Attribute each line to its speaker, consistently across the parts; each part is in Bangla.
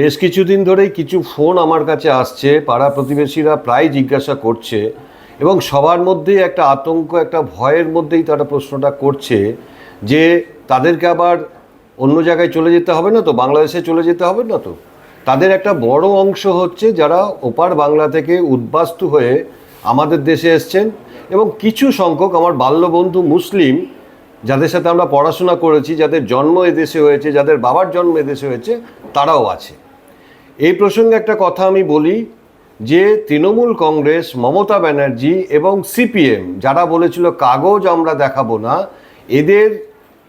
Speaker 1: বেশ কিছুদিন ধরেই কিছু ফোন আমার কাছে আসছে, পাড়া প্রতিবেশীরা প্রায় জিজ্ঞাসা করছে এবং সবার মধ্যেই একটা আতঙ্ক, একটা ভয়ের মধ্যেই তারা প্রশ্নটা করছে যে তাদেরকে আবার অন্য জায়গায় চলে যেতে হবে না তো? বাংলাদেশে চলে যেতে হবে না তো? তাদের একটা বড় অংশ হচ্ছে যারা ওপার বাংলা থেকে উদ্বাস্তু হয়ে আমাদের দেশে এসছেন এবং কিছু সংখ্যক আমার বাল্যবন্ধু মুসলিম যাদের সাথে আমরা পড়াশোনা করেছি, যাদের জন্ম এদেশে হয়েছে, যাদের বাবার জন্ম এদেশে হয়েছে, তারাও আছে। এই প্রসঙ্গে একটা কথা আমি বলি, যে তৃণমূল কংগ্রেস, মমতা ব্যানার্জি এবং সিপিএম যারা বলেছিল, কাগজ আমরা দেখাবো না এদের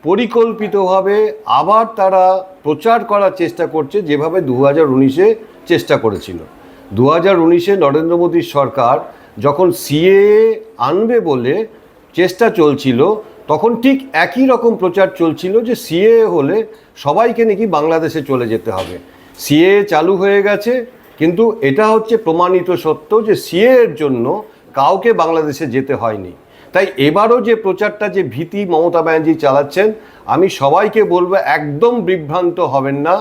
Speaker 1: পরিকল্পিতভাবে আবার তারা প্রচার করার চেষ্টা করছে, যেভাবে দু হাজার উনিশে চেষ্টা করেছিল। দু হাজার উনিশে নরেন্দ্র মোদীর সরকার যখন সিএএ আনবে বলে চেষ্টা চলছিল, তখন ঠিক একই রকম প্রচার চলছিল যে সিএ হলে সবাইকে নাকি বাংলাদেশে চলে যেতে হবে। সিএ চালু হয়ে গেছে, কিন্তু এটা হচ্ছে প্রমাণিত সত্য যে সিএ এর জন্য কাউকে বাংলাদেশে যেতে হয়নি। তাই এবারও যে প্রচারটা, যে ভীতি মমতা ব্যানার্জি চালাচ্ছেন, আমি সবাইকে বলব একদম বিভ্রান্ত হবেন না।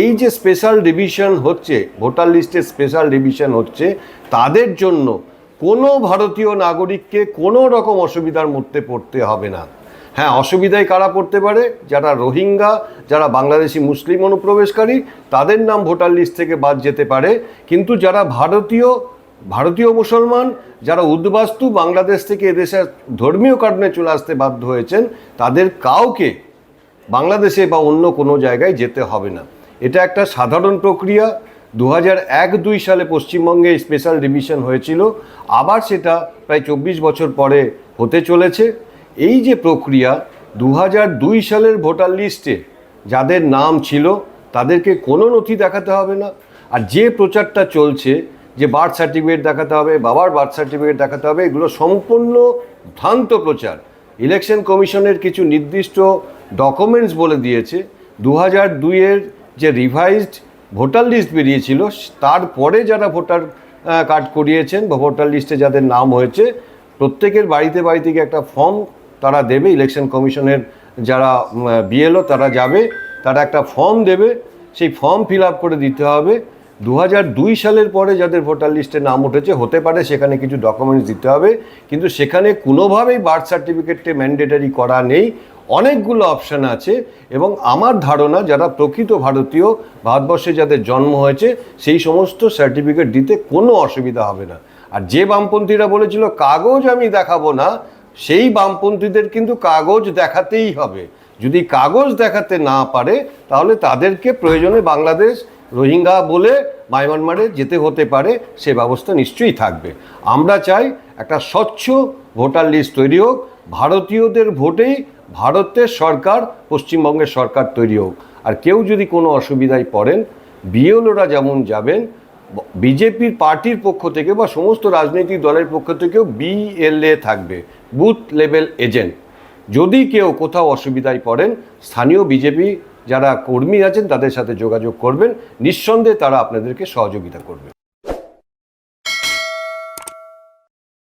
Speaker 1: এই যে স্পেশাল ডিভিশন হচ্ছে, ভোটার লিস্টে স্পেশাল ডিভিশন হচ্ছে, তাদের জন্য কোনো ভারতীয় নাগরিককে কোনো রকম অসুবিধার মধ্যে পড়তে হবে না। হ্যাঁ অসুবিধায় কারা পড়তে পারে? যারা রোহিঙ্গা, যারা বাংলাদেশি মুসলিম অনুপ্রবেশকারী, তাদের নাম ভোটার লিস্ট থেকে বাদ যেতে পারে। কিন্তু যারা ভারতীয় ভারতীয় মুসলমান, যারা উদ্বাস্তু বাংলাদেশ থেকে এদেশে ধর্মীয় কারণে চলে আসতে বাধ্য হয়েছেন, তাদের কাউকে বাংলাদেশে বা অন্য কোনো জায়গায় যেতে হবে না। এটা একটা সাধারণ প্রক্রিয়া। দু হাজার এক দুই সালে পশ্চিমবঙ্গে স্পেশাল ডিভিশন হয়েছিল। আবার সেটা প্রায় চব্বিশ বছর পরে হতে চলেছে। এই যে প্রক্রিয়া দু দুই সালের ভোটার লিস্টে, যাদের নাম ছিল, তাদেরকে কোনো নথি দেখাতে হবে না। আর যে প্রচারটা চলছে, যে বার্থ সার্টিফিকেট দেখাতে হবে, বাবার বার্থ সার্টিফিকেট দেখাতে হবে, এগুলো সম্পূর্ণ ভ্রান্ত প্রচার। ইলেকশন কমিশনের কিছু নির্দিষ্ট ডকুমেন্টস বলে দিয়েছে। দু হাজার দুইয়ের যে রিভাইজড ভোটার লিস্ট বেরিয়েছিল, তারপরে যারা ভোটার কার্ড করিয়েছেন বা ভোটার লিস্টে যাদের নাম হয়েছে, প্রত্যেকের বাড়িতে বাড়ি থেকে একটা ফর্ম তারা দেবে ইলেকশন কমিশনের যারা বিএলও তারা যাবে, তারা একটা ফর্ম দেবে, সেই ফর্ম ফিল আপ করে দিতে হবে। দু সালের পরে যাদের ভোটার লিস্টে নাম উঠেছে, হতে পারে সেখানে কিছু ডকুমেন্টস দিতে হবে, কিন্তু সেখানে কোনোভাবেই বার্থ সার্টিফিকেটে ম্যান্ডেটারি করা নেই। অনেকগুলো অপশান আছে এবং আমার ধারণা যারা প্রকৃত ভারতীয়, ভারতবর্ষে যাদের জন্ম হয়েছে, সেই সমস্ত সার্টিফিকেট দিতে কোনো অসুবিধা হবে না। আর যে বামপন্থীরা বলেছিল, কাগজ আমি দেখাবো না সেই বামপন্থীদের কিন্তু কাগজ দেখাতেই হবে। যদি কাগজ দেখাতে না পারে, তাহলে তাদেরকে প্রয়োজনে বাংলাদেশ রোহিঙ্গা বলে মায়ানমারে যেতে হতে পারে, সে ব্যবস্থা নিশ্চয়ই থাকবে। আমরা চাই একটা স্বচ্ছ ভোটার লিস্ট তৈরি হোক, ভারতীয়দের ভোটেই ভারতের সরকার, পশ্চিমবঙ্গের সরকার তৈরি হোক। আর কেউ যদি কোনো অসুবিধায় পড়েন, বিএলওরা যেমন যাবেন বিজেপির পার্টির পক্ষ থেকে বা সমস্ত রাজনৈতিক দলের পক্ষ থেকেও বিএলএ থাকবে, বুথ লেভেল এজেন্ট। যদি কেউ কোথাও অসুবিধায় পড়েন, স্থানীয় বিজেপি যারা কর্মী আছেন তাদের সাথে যোগাযোগ করবেন। নিঃসন্দেহে তারা আপনাদেরকে সহযোগিতা করবে।